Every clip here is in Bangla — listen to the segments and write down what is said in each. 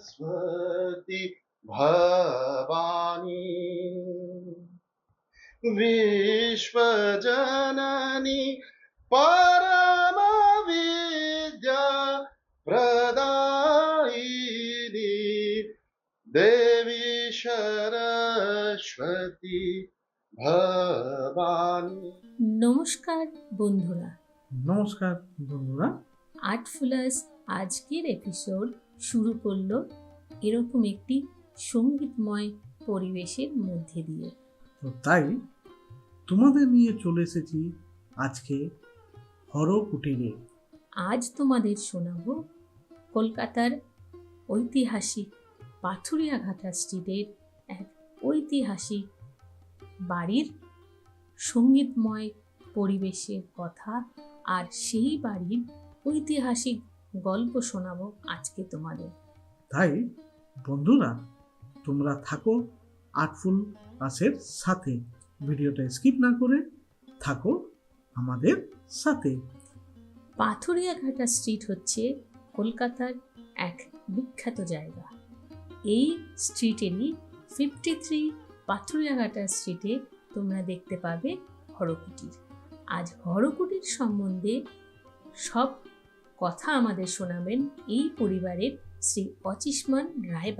सरस्वती भवानी विश्वजननी परमविद्या प्रदायिनी देवी सरस्वती ভবানী নমস্কার বন্ধুরা নমস্কার বন্ধুরা আর্টফুলাস আজকের এপিসোড শুরু করল এরকম একটি সঙ্গীতময় পরিবেশের মধ্যে দিয়ে। তো তাই তোমাদের নিয়ে চলে এসেছি আজকে হর কুটিরে আজ তোমাদের শোনাবো কলকাতার ঐতিহাসিক পাথুরিয়াঘাটা স্ট্রিটের এক ঐতিহাসিক বাড়ির সঙ্গীতময় পরিবেশের কথা আর সেই বাড়ির ঐতিহাসিক গল্প শোনাবো আজকে তোমাদের। তাই বন্ধুরা তোমরা থাকো আর্টফুল ক্লাসের সাথে। ভিডিওটা স্কিপ না করে থাকো আমাদের সাথে। পাথুরিয়াঘাটা স্ট্রিট হচ্ছে কলকাতার এক বিখ্যাত জায়গা। এই স্ট্রিটেরই ফিফটি থ্রি পাথুরিয়াঘাটা স্ট্রিটে তোমরা দেখতে পাবে হরকুটির। আজ হরকুটির সম্বন্ধে সব কথা আমাদের শোনাবেন এই পরিবারের শ্রী অচিষ্মান রায়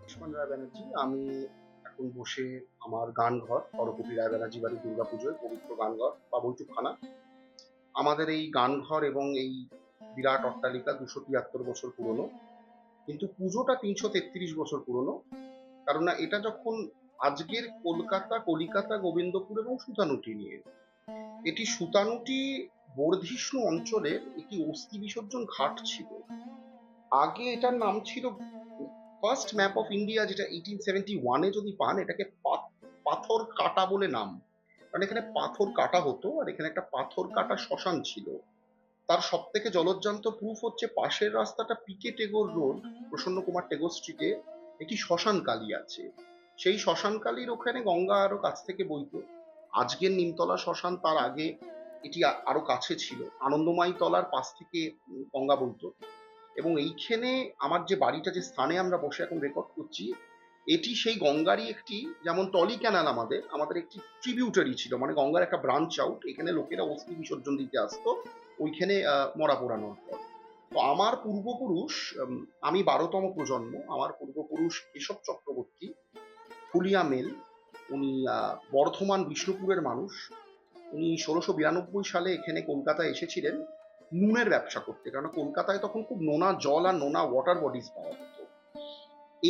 লক্ষ্মণ রায় ব্যানার্জি, আমি এখন বসে আমার গান ঘর সরকপি রায় ব্যানার্জি বাড়ি দুর্গা পুজোয় পবিত্র গান ঘর বা বৈঠকখানা। আমাদের এই গান ঘর এবং এই বিরাট অট্টালিকা দুশো তিয়াত্তর বছর পুরনো। কিন্তু পুজোটা তিনশো তেত্রিশ বছর পুরনো। কারণ এটা যখন আজকের কলকাতা, কলিকাতা, গোবিন্দপুর এবং সুতানুটি নিয়ে। এটি সুতানুটি বর্ধিষ্ণু অঞ্চলের একটি অস্থি বিসর্জন ঘাট ছিল। আগে এটার নাম ছিল ফার্স্ট ম্যাপ অফ ইন্ডিয়া, যেটা এইটিন সেভেন্টি ওয়ানে যদি পান, এটাকে পাথর কাটা বলে নাম। কারণ এখানে পাথর কাটা হতো, আর এখানে একটা পাথর কাটা শ্মশান ছিল। তার সব থেকে জলজ্জান্ত প্রুফ হচ্ছে পাশের রাস্তাটা পিকে টেগোর রোড প্রসন্ন কুমার টেগোর স্ট্রিটে একটি শ্মশান কালী আছে। সেই শ্মশান কালীর ওখানে গঙ্গা আরও কাছ থেকে বইতো। আজকের নিমতলা শ্মশান তার আগে এটি আরও কাছে ছিল। আনন্দময়ী তলার পাশ থেকে গঙ্গা বইতো। এবং এইখানে আমার যে বাড়িটা যে স্থানে আমরা বসে এখন রেকর্ড করছি এটি সেই গঙ্গারই একটি, যেমন টলি ক্যানাল আমাদের আমাদের একটি ট্রিবিউটারি ছিল মানে গঙ্গার একটা ব্রাঞ্চ আউট এখানে লোকেরা অস্থি বিসর্জন দিতে আসতো, ওইখানে মরা পোড়ানোর পর। তো আমার পূর্বপুরুষ আমি বারোতম প্রজন্ম, আমার পূর্বপুরুষ কেশব চক্রবর্তী, ফুলিয়া মেল, উনি বর্ধমান বিষ্ণুপুরের মানুষ, উনি ষোলোশো বিরানব্বই সালে এখানে কলকাতায় এসেছিলেন, নুনের ব্যবসা করতে কারণ কলকাতায় তখন খুব নোনা জল আর নোনা ওয়াটার বডিজ পাওয়া যেত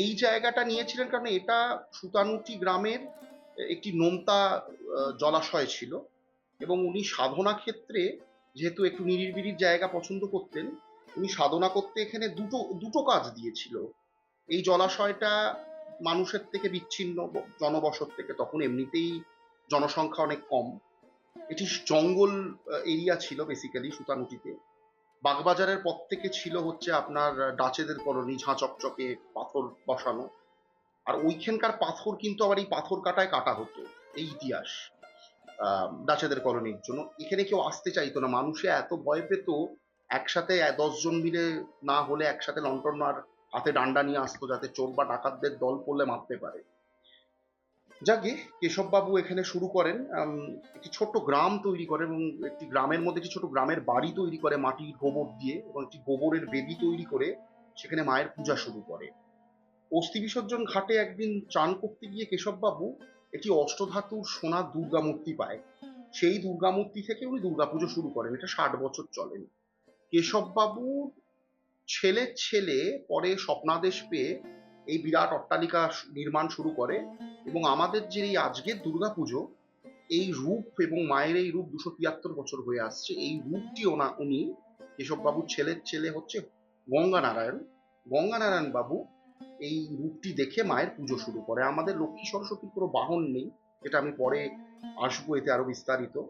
এই জায়গাটা নিয়েছিলেন কারণ এটা সুতানুটি গ্রামের একটি নোমতা জলাশয় ছিল এবং উনি সাধনা ক্ষেত্রে যেহেতু একটু নিরিবিলির জায়গা পছন্দ করতেন, উনি সাধনা করতে এখানে দুটো দুটো কাজ দিয়েছিল। এই জলাশয়টা মানুষের থেকে বিচ্ছিন্ন জনবসত থেকে, তখন এমনিতেই জনসংখ্যা অনেক কম। এটি জঙ্গল এরিয়া ছিল বেসিক্যালি সুতানুটিতে। বাগবাজারের পর থেকে ছিল হচ্ছে আপনার ডাচেদের কলোনি, ঝাঁ চকচকে পাথর বসানো। আর ওইখানকার পাথর কিন্তু আবার এই পাথর কাটায় কাটা হতো, এই ইতিহাস ডাচেদের কলোনির জন্য। এখানে কেউ আসতে চাইতো না, মানুষে এত ভয় পেত, একসাথে দশজন মিলে না হলে একসাথে লন্ঠন আর হাতে ডান্ডা নিয়ে আসতো, যাতে চোর বা ডাকাতদের দল পড়লে মারতে পারে। যাকে কেশববাবু এখানে শুরু করেন একটি ছোট্ট গ্রাম তৈরি করেন এবং একটি গ্রামের মধ্যে একটি ছোট গ্রামের বাড়ি তৈরি করে মাটির গোবর দিয়ে এবং একটি গোবরের বেদি তৈরি করে সেখানে মায়ের পূজা শুরু করে। অস্থি বিসর্জন ঘাটে একদিন চান করতে গিয়ে কেশববাবু একটি অষ্টধাতুর সোনার দুর্গা মূর্তি পায়। সেই দুর্গা মূর্তি থেকে উনি দুর্গাপুজো শুরু করেন, এটা ষাট বছর চলেন কেশববাবু ছেলের ছেলে পরে স্বপ্নাদেশ পেয়ে এই বিরাট অট্টালিকা নির্মাণ শুরু করে। এবং আমাদের যে এই আজকের দুর্গাপুজো, এই রূপ এবং মায়ের এই রূপ দুশো তিয়াত্তর বছর হয়ে আসছে, এই রূপটি ওনা, উনি কেশববাবুর ছেলের ছেলে হচ্ছে গঙ্গানারায়ণ। গঙ্গানারায়ণ বাবু এই রূপটি দেখে মায়ের পুজো শুরু করে। আমাদের লক্ষ্মী সরস্বতীর কোনো বাহন নেই, যেটা আমি পরে আসব এতে আরও বিস্তারিত।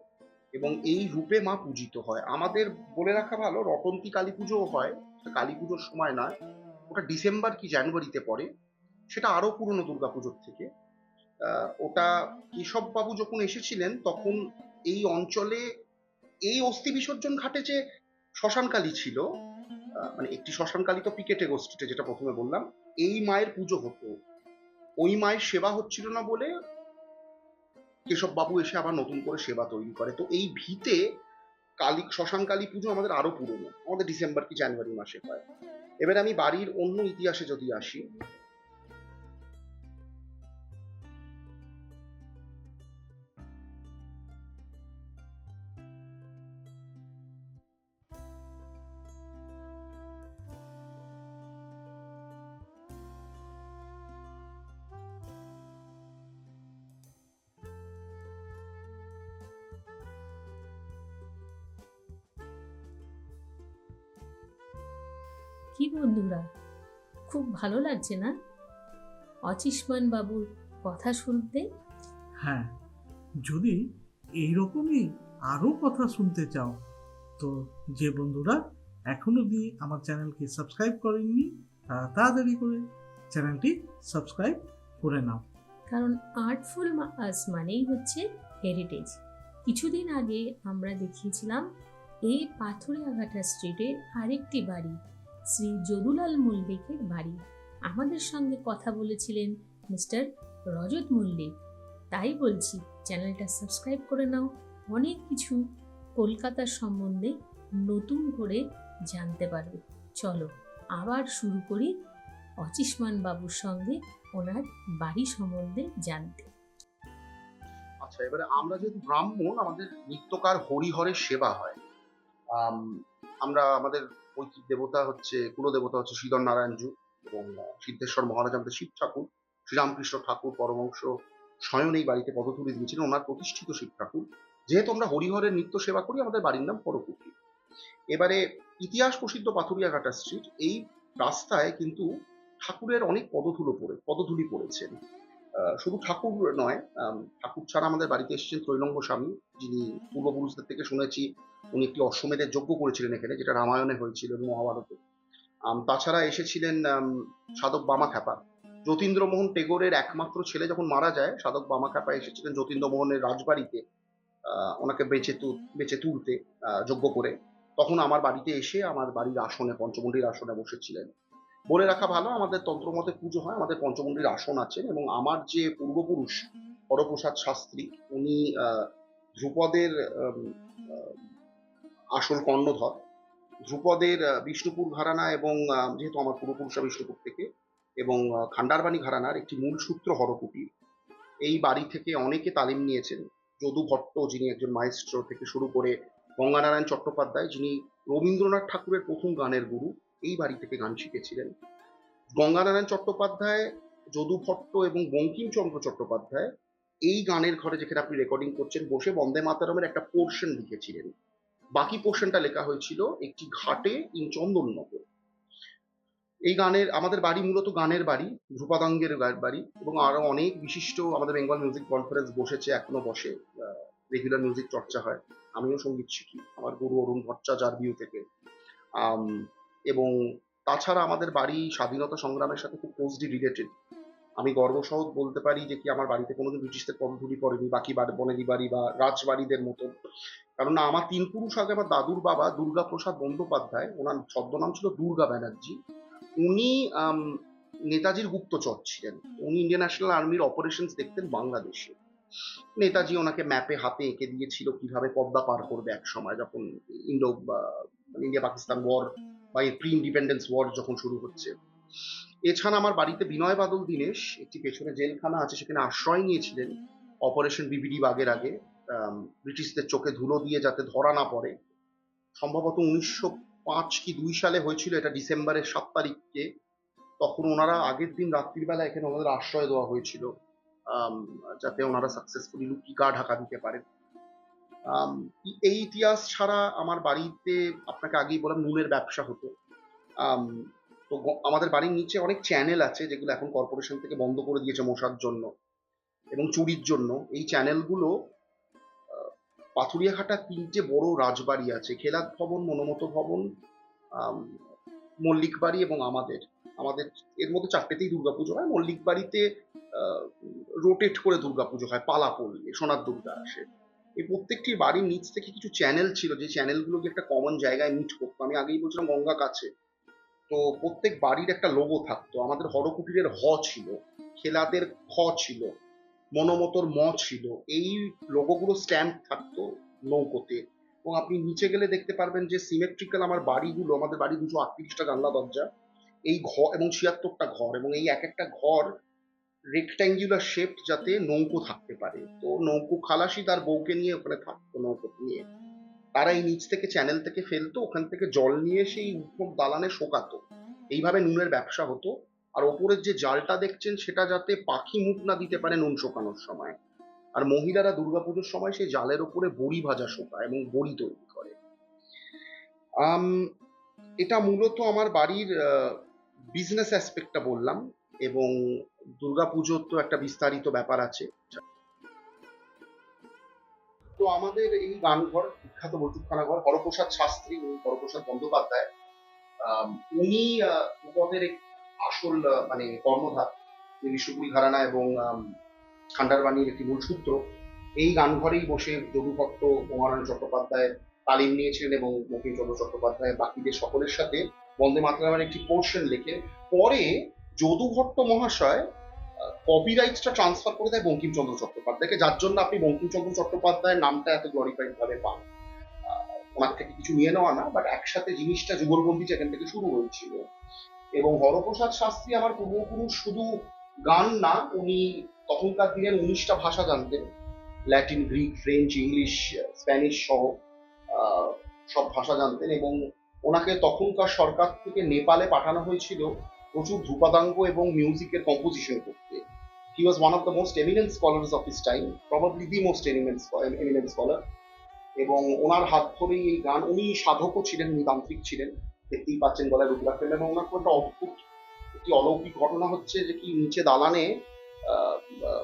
এবং এই রূপে মা পূজিত হয়। আমাদের বলে রাখা ভালো, রটন্তী কালী পুজোও হয় কালী পুজোর সময় নয়, ওটা ডিসেম্বর কি জানুয়ারিতে পড়ে, সেটা আরও পুরনো দুর্গাপুজোর থেকে। ওটা কেশববাবু যখন এসেছিলেন, তখন এই অঞ্চলে এই অস্থি বিসর্জন ঘাটে যে শ্মশানকালী ছিল মানে একটি শ্মশানকালী তো পিকেটে গোষ্ঠীতে যেটা প্রথমে বললাম, এই মায়ের পুজো হতো। ওই মায়ের সেবা হচ্ছিল না বলে কেশববাবু এসে আবার নতুন করে সেবা তৈরি করে। তো এই ভিতে কালী শ্মশান কালী পুজো আমাদের আরও পুরনো, আমাদের ডিসেম্বর কি জানুয়ারি মাসে হয়। এবার আমি বাড়ির অন্য ইতিহাসে যদি আসি কি বন্ধুরা? খুব ভালো লাগছে না? অচিষ্মান বাবুর কথা শুনতে? হ্যাঁ যদি এইরকমই আরও কথা শুনতে চাও তো যে বন্ধুরা এখনও দিয়ে আমার চ্যানেলকে সাবস্ক্রাইব করেননি তারা তাড়াতাড়ি করে চ্যানেলটি সাবস্ক্রাইব করে নাও। কারণ আর্টফুল আস মানেই হচ্ছে হেরিটেজ কিছুদিন আগে আমরা দেখিয়েছিলাম এই পাথুরিয়াঘাটা স্ট্রিটের আরেকটি বাড়ি। শ্রী যদুলাল মল্লিকের বাড়ি। আমাদের সঙ্গে কথা বলেছিলেন মিস্টার রজত মল্লিক। তাই বলছি চ্যানেলটা সাবস্ক্রাইব করে নাও। অনেক কিছু কলকাতার সম্বন্ধে নতুন করে জানতে পারবে। চলো আবার শুরু করি অচিষ্মান বাবুর সঙ্গে ওনার বাড়ি সম্বন্ধে জানতে। আচ্ছা এবারে আমরা যেহেতু ব্রাহ্মণ আমাদের নিত্যকার হরিহরের সেবা হয়। আম, আমরা আমাদের পৈতৃক দেবতা হচ্ছে, কুলদেবতা হচ্ছে শ্রীধর নারায়ণজু এবং সিদ্ধেশ্বর মহারাজ আমাদের শিব ঠাকুর। শ্রীরামকৃষ্ণ ঠাকুর পরমংশ স্বয়ং এই বাড়িতে পদতুলি দিয়েছিলেন ওনার প্রতিষ্ঠিত শিব ঠাকুর। যেহেতু আমরা হরিহরের নিত্য সেবা করি, আমাদের বাড়ির নাম পরকুটি। এবারে ইতিহাস প্রসিদ্ধ পাথুরিয়াঘাটা স্ট্রিট এই রাস্তায় কিন্তু ঠাকুরের অনেক পদধুলো পড়ে, পদধুলি পড়েছেন। শুধু ঠাকুর নয় ঠাকুর ছাড়া আমাদের বাড়িতে এসেছেন ত্রৈলঙ্গ স্বামী, যিনি পূর্বপুরুষদের থেকে শুনেছি উনি একটি অশ্বমেধের যজ্ঞ করেছিলেন এখানে, যেটা রামায়ণে হয়েছিল মহাভারতে। তাছাড়া এসেছিলেন সাধক বামা খ্যাপা যতীন্দ্রমোহন টেগোরের একমাত্র ছেলে যখন মারা যায়, সাধক বামা খ্যাপা এসেছিলেন যতীন্দ্রমোহনের রাজবাড়িতে ওনাকে বেঁচে বেঁচে তুলতে যজ্ঞ করে। তখন আমার বাড়িতে এসে আমার বাড়ির আসনে, পঞ্চমন্ডির আসনে বসেছিলেন। বলে রাখা ভালো, আমাদের তন্ত্রমতে পুজো হয়, আমাদের পঞ্চমন্ডির আসন আছেন এবং আমার যে পূর্বপুরুষ হরপ্রসাদ শাস্ত্রী, উনি ধ্রুপদের আসল কর্ণধর। ধ্রুপদের বিষ্ণুপুর ঘরানা এবং যেহেতু আমার পূর্বপুরুষরা বিষ্ণুপুর থেকে, এবং খান্ডারবাণী ঘরানার একটি মূল সূত্র হরকুটির এই বাড়ি থেকে অনেকে তালিম নিয়েছেন। যদু ভট্ট, যিনি একজন মাইস্ট্রো থেকে শুরু করে গঙ্গানারায়ণ চট্টোপাধ্যায়, যিনি রবীন্দ্রনাথ ঠাকুরের প্রথম গানের গুরু এই বাড়ি থেকে গান শিখেছিলেন। গঙ্গানারায়ণ চট্টোপাধ্যায়, যদু ভট্ট এবং বঙ্কিমচন্দ্র চট্টোপাধ্যায় এই গানের ঘরে যেখানে আপনি রেকর্ডিং করছেন, বসে বন্দে মাতারমের একটা পোর্শন লিখেছিলেন। বাকি পোর্শনটা লেখা হয়েছিল একটি ঘাটে ইন চন্দননগর। এই গানের, আমাদের বাড়ি মূলত গানের বাড়ি, ধ্রুপদাঙ্গের গা- বাড়ি এবং আরও অনেক বিশিষ্ট আমাদের বেঙ্গল মিউজিক কনফারেন্স বসেছে, এখনও বসে। রেগুলার মিউজিক চর্চা হয়। আমিও সংগীত শিখি, আমার গুরু অরুণ ভট্টাচার্য বিউ থেকে। এবং তাছাড়া আমাদের বাড়ি স্বাধীনতা সংগ্রামের সাথে খুব ক্লোজলি রিলেটেড আমি গর্বসহ বলতে পারি যে কি আমার বাড়িতে কোনোদিন ব্রিটিশদের পদধূলি পড়েনি, বাকি বনেদি বাড়ি বা রাজবাড়িদের মতো কারণ আমার তিন পুরুষ আগে আমার দাদুর বাবা দুর্গা প্রসাদ বন্দ্যোপাধ্যায়, ওনার ছদ্মনাম ছিল দুর্গা ব্যানার্জি। উনি নেতাজির গুপ্তচর ছিলেন। উনি ইন্ডিয়ান ন্যাশনাল আর্মির অপারেশনস দেখতেন বাংলাদেশে। নেতাজি ওনাকে ম্যাপে হাতে এঁকে দিয়েছিল কীভাবে পদ্মা পার করবে এক সময় যখন ইন্ডো ইন্ডিয়া পাকিস্তান ওয়ার বা এই প্রি ইন্ডিপেন্ডেন্স ওয়ার যখন শুরু হচ্ছে। এছাড়া আমার বাড়িতে বিনয় বাদল দীনেশ, একটি পেছনে জেলখানা আছে, সেখানে আশ্রয় নিয়েছিলেন অপারেশন বিবিডি বাগের আগে। ব্রিটিশদের চোখে ধুলো দিয়ে যাতে ধরা না পড়ে। সম্ভবত উনিশশো পাঁচ কি দুই সালে হয়েছিল, এটা ডিসেম্বরের সাত তারিখকে। তখন ওনারা আগের দিন রাত্রিবেলা এখানে ওনাদের আশ্রয় দেওয়া হয়েছিল। যাতে ওনারা সাকসেসফুলি লুকিকা ঢাকা দিতে পারেন। এই ইতিহাস ছাড়া আমার বাড়িতে আপনাকে আগেই বললাম নুনের ব্যবসা হতো। তো আমাদের বাড়ির নিচে অনেক চ্যানেল আছে যেগুলো এখন কর্পোরেশন থেকে বন্ধ করে দিয়েছে মশার জন্য এবং চুরির জন্য। এই চ্যানেলগুলো পাথুরিয়াঘাটা তিনটে বড় রাজবাড়ি আছে। খেলাত ভবন মনোমত ভবন মল্লিক বাড়ি এবং আমাদের। আমাদের এর মধ্যে চারটেতেই দুর্গাপুজো হয়। মল্লিক বাড়িতে রোটেট করে দুর্গাপুজো হয় পালা পড়লে সোনার দুর্গা আসে। এই প্রত্যেকটি বাড়ির নিচ থেকে কিছু চ্যানেল ছিল, যে চ্যানেলগুলোকে একটা কমন জায়গায় মিট করতো। আমি আগেই বলছিলাম গঙ্গা কাছে। তো প্রত্যেক বাড়ির একটা লোগো থাকতো। আমাদের হরকুটিরের হ ছিল, খেলাদের খ ছিল, মনোমতর ম ছিল। এই লোগোগুলো স্ট্যাম্প থাকতো নৌকোতে। এবং আপনি নিচে গেলে দেখতে পারবেন যে সিমেট্রিক্যাল আমার বাড়িগুলো, আমাদের বাড়ি দুশো আটত্রিশটা জানলা দরজা, এই ঘর এবং ছিয়াত্তরটা ঘর এবং এই এক একটা ঘর রেক্ট্যাঙ্গুলার শেপ যাতে নৌকো থাকতে পারে। তো নৌকো খালাসি তার বউকে নিয়ে ওখানে থাকতো নৌকো নিয়ে। তারা এই নিচ থেকে চ্যানেল থেকে ফেলতো, ওখান থেকে জল নিয়ে সেই উপর দালানে শোকাতো। এইভাবে নুনের ব্যবসা হতো। আর ওপরের যে জালটা দেখছেন সেটা যাতে পাখি মুখ না দিতে পারে নুন শোকানোর সময়। আর মহিলারা দুর্গাপুজোর সময় সেই জালের ওপরে বড়ি ভাজা শোকায় এবং বড়ি তৈরি করে। এটা মূলত আমার বাড়ির বিজনেস অ্যাসপেক্টটা বললাম। এবং দুর্গাপুজোর তো একটা বিস্তারিত ব্যাপার আছে। তো আমাদের এই গানঘর বিখ্যাত বৈঠকখানা ঘর হরপ্রসাদ শাস্ত্রী এবং হরপ্রসাদ বন্দ্যোপাধ্যায় উনি উপদের আসল মানে কর্ণধার যে বিশ্বপুরী ঘরানা এবং খান্ডারবাণীর একটি মূল সূত্র। এই গান ঘরেই বসে যদুভট্ট উমানন্দ চট্টোপাধ্যায় তালিম নিয়েছিলেন এবং বঙ্কিমচন্দ্র চট্টোপাধ্যায় বাকিদের সকলের সাথে বন্দে মাতরমের একটি পোর্শন লিখে। পরে যদুভট্ট মহাশয় কপিরাইটসটা ট্রান্সফার করে দেয় বঙ্কিমচন্দ্র চট্টোপাধ্যায়কে, যার জন্য আপনি বঙ্কিমচন্দ্র চট্টোপাধ্যায়ের নামটা এত গ্লোরিফাইড ভাবে পান। ওনার থেকে কিছু নিয়ে নেওয়া না বাট একসাথে জিনিসটা যুগলবন্দি যেখান থেকে শুরু হয়েছিল। এবং হরপ্রসাদ শাস্ত্রী আমার পূর্বপুরুষ শুধু গান না, উনি তখনকার দিনের উনিশটা ভাষা জানতেন। Latin, Greek, French, English, Spanish সহ সব ভাষা জানতেন এবং ওনাকে তখনকার সরকার থেকে নেপালে পাঠানো হয়েছিল। প্রচুর ধূপাদাঙ্গ এবং মিউজিকের কম্পোজিশন করতে। He was one of the most eminent scholars of his time probably the most eminent eminent scholar এবং ওনার হাত ধরেই এই গান, উনি সাধকও ছিলেন, উনি তান্ত্রিক ছিলেন। দেখতেই পাচ্ছেন গলায় রুদ্রাক্ষেন এবং ওনার একটা অদ্ভুত, একটি অলৌকিক ঘটনা হচ্ছে যে কি নিচে দালানে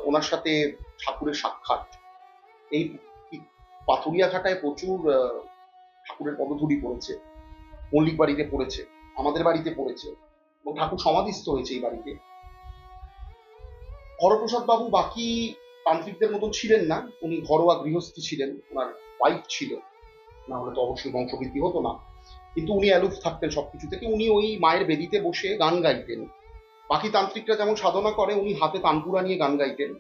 ওনার সাথে ঠাকুরের সাক্ষাৎ। এই পাথুরিয়া ঘাটায় প্রচুর ঠাকুরের পদধূলি পড়েছে। মল্লিক বাড়িতে পড়েছে, আমাদের বাড়িতে পড়েছে। এবং ঠাকুর সমাধিস্থ হয়েছে এই বাড়িতে। হরপ্রসাদ বাবু বাকি তান্ত্রিকদের মতন ছিলেন না। উনি ঘরোয়া গৃহস্থী ছিলেন, ওনার ওয়াইফ ছিল। না হলে তো অবশ্যই বংশবৃদ্ধি হতো না। কিন্তু উনি অ্যালুফ থাকতেন সবকিছু থেকে। উনি ওই মায়ের বেদিতে বসে গান গাইতেন। বাকি তান্ত্রিকরা যেমন সাধনা করে, উনি হাতে তানপুরা নিয়ে গান গাইতেন।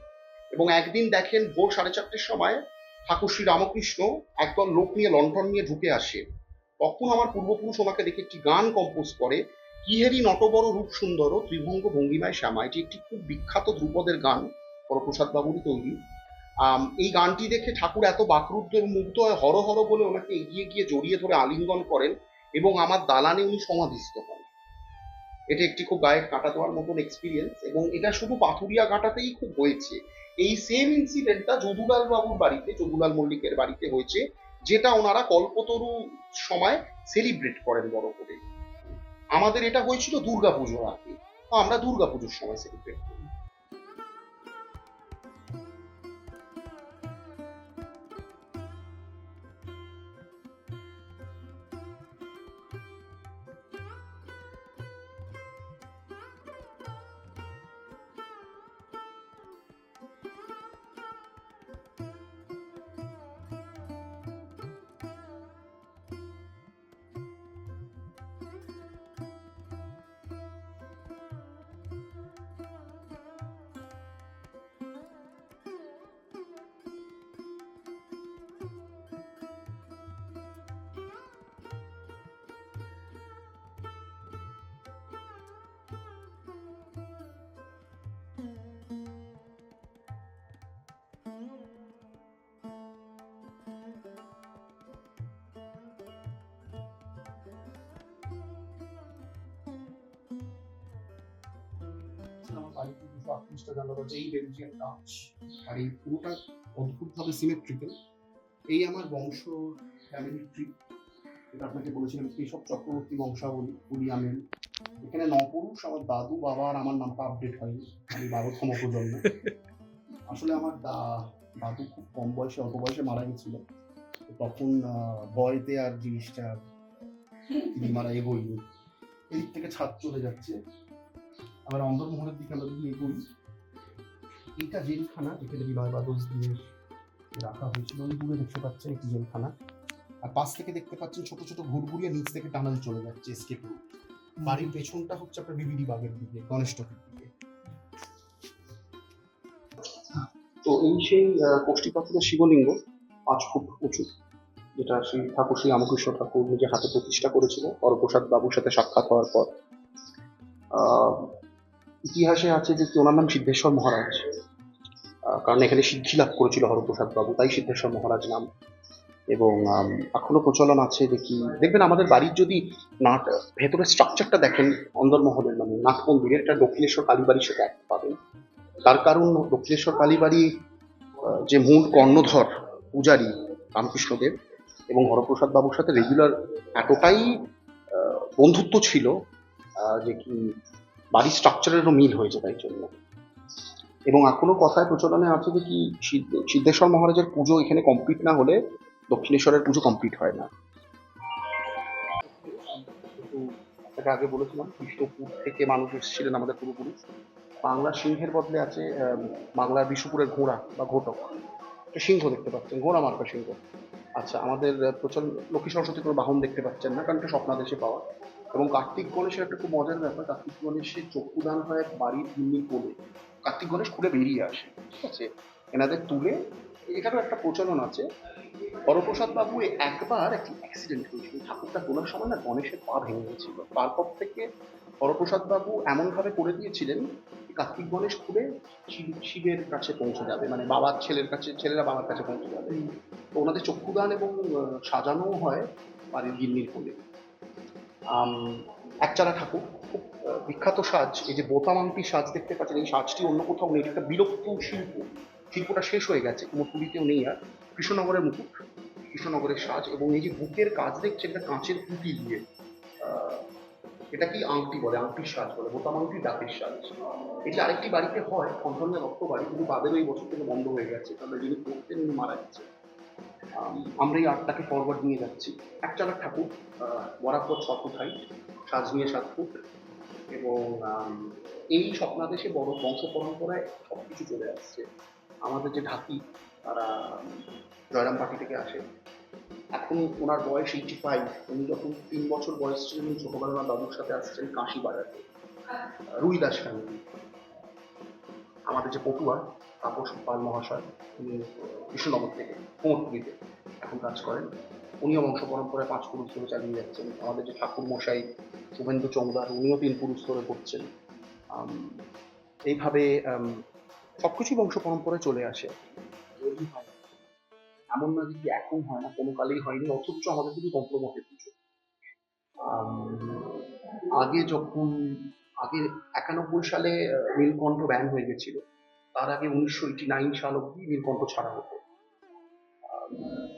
এবং একদিন দেখেন ভোর সাড়ে চারটের সময় ঠাকুর শ্রী রামকৃষ্ণ একদল লোক নিয়ে লন্ঠন নিয়ে ঢুকে আসে। তখন আমার পূর্বপুরুষ ওনাকে দেখে একটি গান কম্পোজ করে। কিহেরি নটবর রূপ সুন্দর, ত্রিভঙ্গ ভঙ্গিমায় শ্যামা এটি একটি খুব বিখ্যাত ধ্রুপদের গান হরপ্রসাদ বাবুরই তৈরি এই গানটি দেখে ঠাকুর এত বাকরুদ্ধ মুগ্ধ হয়, হর হর বলে ওনাকে এগিয়ে গিয়ে জড়িয়ে ধরে আলিঙ্গন করেন এবং আমার দালানে উনি সমাধিস্থ হন এটা একটি খুব গায়ে কাটা দেওয়ার মতন এক্সপিরিয়েন্স এবং এটা শুধু পাথুরিয়া ঘাটাতেই খুব হয়েছে। এই সেম ইনসিডেন্টটা যদুলাল বাবুর বাড়িতে, যদুলাল মল্লিকের বাড়িতে হয়েছে, যেটা ওনারা কল্পতরু সময় সেলিব্রেট করেন বড় করে। আমাদের এটা হয়েছিল দুর্গাপুজোর আগে। তো আমরা দুর্গাপুজোর সময় সেলিব্রেট করি বাড়িতে দুশো আটত্রিশটা জানলা দরজা এই বেলজিয়ান কাঁচ আর এই পুরোটা অদ্ভুতভাবে সিমেট্রিক্যাল এই আমার বংশ ফ্যামিলি ট্রি এটা আপনাকে বলেছিলাম কেশব চক্রবর্তী বংশাবলী উলিয়ামেন এখানে নপুরুষ, আমার দাদু, বাবা আর আমার নামটা আপডেট হয়নি, আমি বারোতম প্রজন্ম। আসলে আমার দা- দাদু খুব কম বয়সে, অল্প বয়সে মারা গেছিল। তখন ভয়তে আর জিনিসটা, তিনি মারা এগোয়নি। এদিক থেকে ছাদ চলে যাচ্ছে। আবার অন্দরমহলের দিকে আমরা যদি এগোই এইটা জেলখানা এখানে বিনয় বাদল দিয়ে রাখা হয়েছিল ওই দূরে দেখতে পাচ্ছেন একটি জেলখানা। আর পাশ থেকে দেখতে পাচ্ছেন ছোট ছোট ঘুরঘুরিয়ে নিচ থেকে টানাল চলে যাচ্ছে এসকেপ রুট বাড়ির পেছনটা হচ্ছে আপনার বিবিডি বাগের দিকে গণেশ টকের দিকে। তো এই সেই কোষ্ঠী পাথরের শিবলিঙ্গ পাঁচ ফুট উঁচু যেটা শ্রী ঠাকুর শ্রী রামকৃষ্ণ ঠাকুর নিজে হাতে প্রতিষ্ঠা করেছিল হরপ্রসাদ বাবুর সাথে সাক্ষাৎ হওয়ার পর। আহ, ইতিহাসে আছে যে ওনার নাম সিদ্ধেশ্বর মহারাজ। কারণ এখানে সিদ্ধি লাভ করেছিল হরপ্রসাদ বাবু তাই সিদ্ধেশ্বর মহারাজ নাম। এবং এখনও প্রচলন আছে দেখি দেখবেন আমাদের বাড়ির যদি নাট, ভেতরের স্ট্রাকচারটা দেখেন, অন্দরমহলের মানে নাট মন্দিরের এটা দক্ষিণেশ্বর কালীবাড়ির সাথে এক পাবেন। তার কারণ দক্ষিণেশ্বর কালীবাড়ি যে মূল কর্ণধর পূজারী রামকৃষ্ণদেব এবং হরপ্রসাদ বাবুর সাথে রেগুলার এতটাই বন্ধুত্ব ছিল যে কি বাড়ির স্ট্রাকচারেরও মিল হয়েছে তাই জন্য। এবং এখনও কথায় প্রচলনে আছে যে কি সিদ্ধ- সিদ্ধেশ্বর মহারাজের পুজো এখানে কমপ্লিট না হলে দক্ষিণেশ্বরের পুজো কমপ্লিট হয় না। আগে বলেছিলাম বিষ্ণুপুর থেকে মানুষ এসেছিলেন আমাদের পূর্বপুরুষ। বাংলা সিংহের বদলে আছে বাংলার বিষ্ণুপুরের ঘোড়া বা ঘোটক। সিংহ দেখতে পাচ্ছেন, ঘোড়া মার্কা সিংহ। আচ্ছা আমাদের প্রচল লক্ষ্মী সরস্বতী কোনো বাহন দেখতে পাচ্ছেন না, কারণ এটা স্বপ্নাদেশে পাওয়া। এবং কার্তিক গণেশের একটা খুব মজার ব্যাপার কার্তিক গণেশের চক্ষুদান হয় বাড়ির ভূমির কোলে কার্তিক গণেশ খুলে বেরিয়ে আসে ঠিক আছে? এনাদের তুলে এখানেও একটা প্রচলন আছে। হরপ্রসাদ বাবু একবার একটি অ্যাক্সিডেন্ট হয়েছিল ঠাকুরটা তোলার সময় না গণেশের পা ভেঙে গেছিল। তারপর থেকে হরপ্রসাদ বাবু এমনভাবে করে দিয়েছিলেন যে কার্তিক গণেশ খুলে শিবের কাছে পৌঁছে যাবে মানে বাবার ছেলের কাছে ছেলেরা বাবার কাছে পৌঁছে যাবে। তো ওনাদের চক্ষুদান এবং সাজানোও হয় বাড়ির গিন্নির কোলে। একচারা ঠাকুর, খুব বিখ্যাত সাজ। এই যে বোতামাংটি সাজ দেখতে পাচ্ছেন, এই সাজটি অন্য কোথাও নেই। এটা একটা বিলুপ্ত শিল্প। শিল্পটা শেষ হয়ে গেছে, কোনো পুরীতেও নেই আর। কৃষ্ণনগরের মুকুট, কৃষ্ণনগরের সাজ এবং এই যে বুকের কাজ দেখছে এটা কাঁচের পুঁতি দিয়ে। এটা কি আংটি বলে? আংটির সাজ বলে বোতাম আংটি ডাকের সাজ। এটি আরেকটি বাড়িতে হয় কন্ট্রোলে রক্ত বাড়ি, কিন্তু তাদের ওই বছর থেকে বন্ধ হয়ে গেছে। তাহলে যিনি করতেন উনি মারা গেছে আমরা এই আর্টটাকে ফরওয়ার্ড নিয়ে যাচ্ছি। একচালা ঠাকুর বরাবর ছ ফুট হাইট সাজ নিয়ে সাত ফুট, এবং এই স্বপ্নাদেশে বড় বংশ পরম্পরায় সব কিছু চলে আসছে। আমাদের যে ঢাকি, তারা জয়রাম পার্টি থেকে আসে। এখন ওনার বয়স এইটি ফাইভ উনি যখন তিন বছর বয়স ছিলেন, উনি ছোটবেলা বাবুর সাথে আসছেন কাশি বাজারে রুই দাস ফ্যামিলি আমাদের যে পটুয়া তাপস পাল মহাশয় উনি কৃষ্ণনগর থেকে কুমোরপুরীতে এখন কাজ করেন। উনিও বংশ পরম্পরায় পাঁচ পুরুষ ধরে চালিয়ে যাচ্ছেন। আমাদের যে ঠাকুর মশাই শুভেন্দু চৌদার উনিও তিন পুরুষ ধরে করছেন। এইভাবে সব কিছুই বংশ পরম্পরায় চলে আসে। এমন না যে এখন হয় না, কোনো কালেই হয়নি, অথচ আমাদের কিন্তু তন্ত্রমতের পুজো। আগে যখন, আগে একানব্বই সালে নীলকণ্ঠ ব্যান হয়ে গেছিল তার আগে উনিশশো এইটি নাইন সাল অব্দি নীলকণ্ঠ ছাড়া হতো।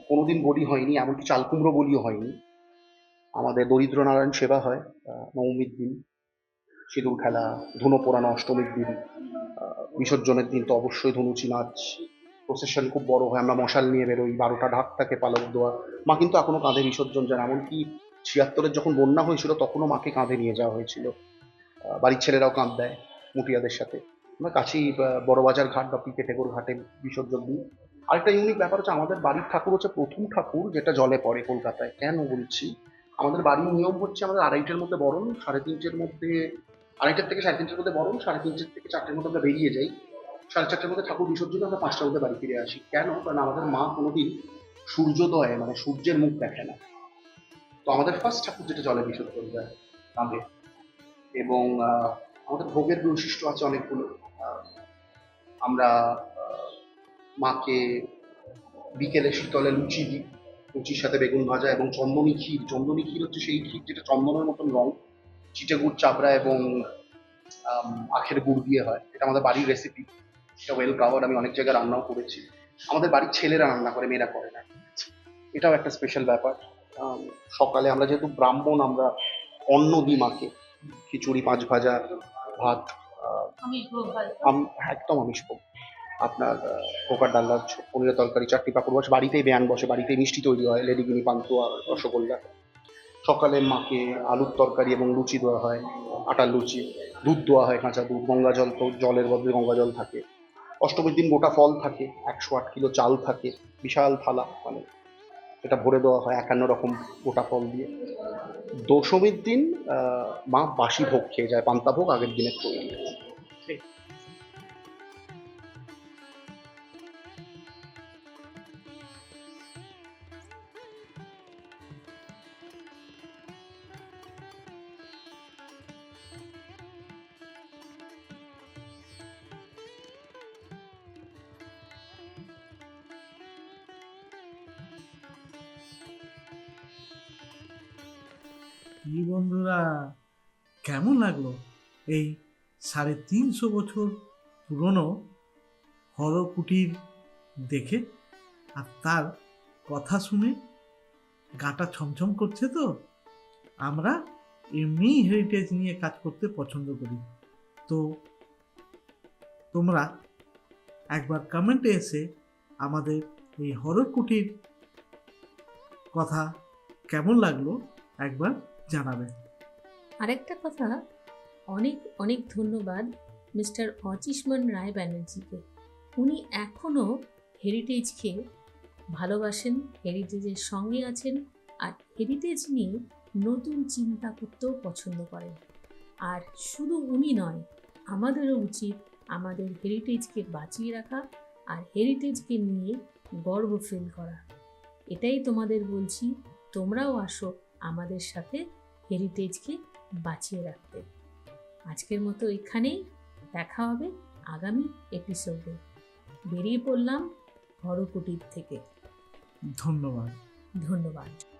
কোনোদিন বলি হয়নি, এমনকি চালকুমড়ো বলিও হয়নি। আমাদের দরিদ্র নারায়ণ সেবা হয় নবমীর দিন, সিঁদুর খেলা, ধুনো পোড়ানো অষ্টমীর দিন বিসর্জনের দিন তো অবশ্যই ধনুচি নাচ প্রসেশন খুব বড় হয়, আমরা মশাল নিয়ে বেরোই, বারোটা ঢাক থাকে পালক দেওয়া মা কিন্তু এখনও কাঁধে বিসর্জন যান এমনকি ছিয়াত্তরের যখন বন্যা হয়েছিল, তখনও মাকে কাঁধে নিয়ে যাওয়া হয়েছিল। বাড়ির ছেলেরাও কাঁধ দেয়, মুটিয়াদের সাথে। কাছেই আহ, বড়বাজার ঘাট বা পিকেটেগর ঘাটে বিসর্জন দিই। আরেকটা ইউনিক ব্যাপার হচ্ছে আমাদের বাড়ির ঠাকুর হচ্ছে প্রথম ঠাকুর যেটা জলে পড়ে কলকাতায়। কেন বলছি? আমাদের বাড়ির নিয়ম হচ্ছে আমাদের আড়াইটের মধ্যে বরণ সাড়ে তিনটের মধ্যে আড়াইটার থেকে সাড়ে তিনটের মধ্যে বরণ সাড়ে তিনটের থেকে চারটের মধ্যে আমরা বেরিয়ে যাই। সাড়ে চারটের মধ্যে ঠাকুর বিসর্জন আমরা পাঁচটার মধ্যে বাড়ি ফিরে আসি। কেন? কারণ আমাদের মা কোনোদিন সূর্যোদয়ে মানে সূর্যের মুখ দেখে না। তো আমাদের ফার্স্ট ঠাকুর যেটা জলে বিসর্জন দেয় কাঁধে এবং আমাদের ভোগের বৈশিষ্ট্য আছে অনেকগুলো। আমরা মাকে বিকেলে শীতলে লুচি দিই। লুচির সাথে বেগুন ভাজা এবং চন্দনী ক্ষীর। চন্দনী ক্ষীর হচ্ছে সেই ক্ষীর যেটা চন্দনের মতন রং, চিটে গুড়, চাপড়া এবং আখের গুড় দিয়ে হয়। এটা আমাদের বাড়ির রেসিপি এটা ওয়েল কাভার্ড আমি অনেক জায়গায় রান্নাও করেছি। আমাদের বাড়ির ছেলেরা রান্না করে, মেয়েরা করে না। এটাও একটা স্পেশাল ব্যাপার। সকালে আমরা যেহেতু ব্রাহ্মণ, আমরা অন্ন দিই মাকে। খিচুড়ি পাঁচ ভাজা ভাত একদম আমিষ ভোগ। আপনার পোকার ডাল্লা পনিরের তরকারি চারটি পাপড় বসে বাড়িতেই ব্যায়াম বসে বাড়িতেই মিষ্টি তৈরি হয় লেডিগিনি পান্তুয়া রসগোল্লা। সকালে মাকে আলুর তরকারি এবং লুচি দেওয়া হয় আটার লুচি। দুধ দেওয়া হয় কাঁচা দুধ গঙ্গা জল তো জলের বদলে গঙ্গা জল থাকে। অষ্টমীর দিন গোটা ফল থাকে একশো আট কিলো চাল থাকে বিশাল থালা মানে এটা ভরে দেওয়া হয় একান্ন রকম গোটা ফল দিয়ে। দশমীর দিন মা বাসি ভোগ খেয়ে যায় পান্তা ভোগ আগের দিনের তৈরি। লাগল? এই সাড়ে তিনশো বছর পুরনো হর কুটির দেখে আর তার কথা শুনে গাটা ছমছম করছে তো? আমরা এমনি হেরিটেজ নিয়ে কাজ করতে পছন্দ করি। তো তোমরা একবার কমেন্টে এসে আমাদের এই হরর কুটির কথা কেমন লাগল একবার জানাবে। আরেকটা কথা অনেক অনেক ধন্যবাদ মিস্টার অচিষ্মান রায় ব্যানার্জিকে। উনি এখনও হেরিটেজকে ভালোবাসেন, হেরিটেজের সঙ্গে আছেন আর হেরিটেজ নিয়ে নতুন চিন্তা করতেও পছন্দ করেন। আর শুধু উনি নয়, আমাদেরও উচিত আমাদের হেরিটেজকে বাঁচিয়ে রাখা আর হেরিটেজকে নিয়ে গর্ব ফিল করা। এটাই তোমাদের বলছি, তোমরাও আসো আমাদের সাথে হেরিটেজকে বাঁচিয়ে রাখতে। আজকের মতো এখানেই দেখা হবে আগামী এপিসোডে বেরিয়ে পড়লাম হরকুটির থেকে। ধন্যবাদ। ধন্যবাদ।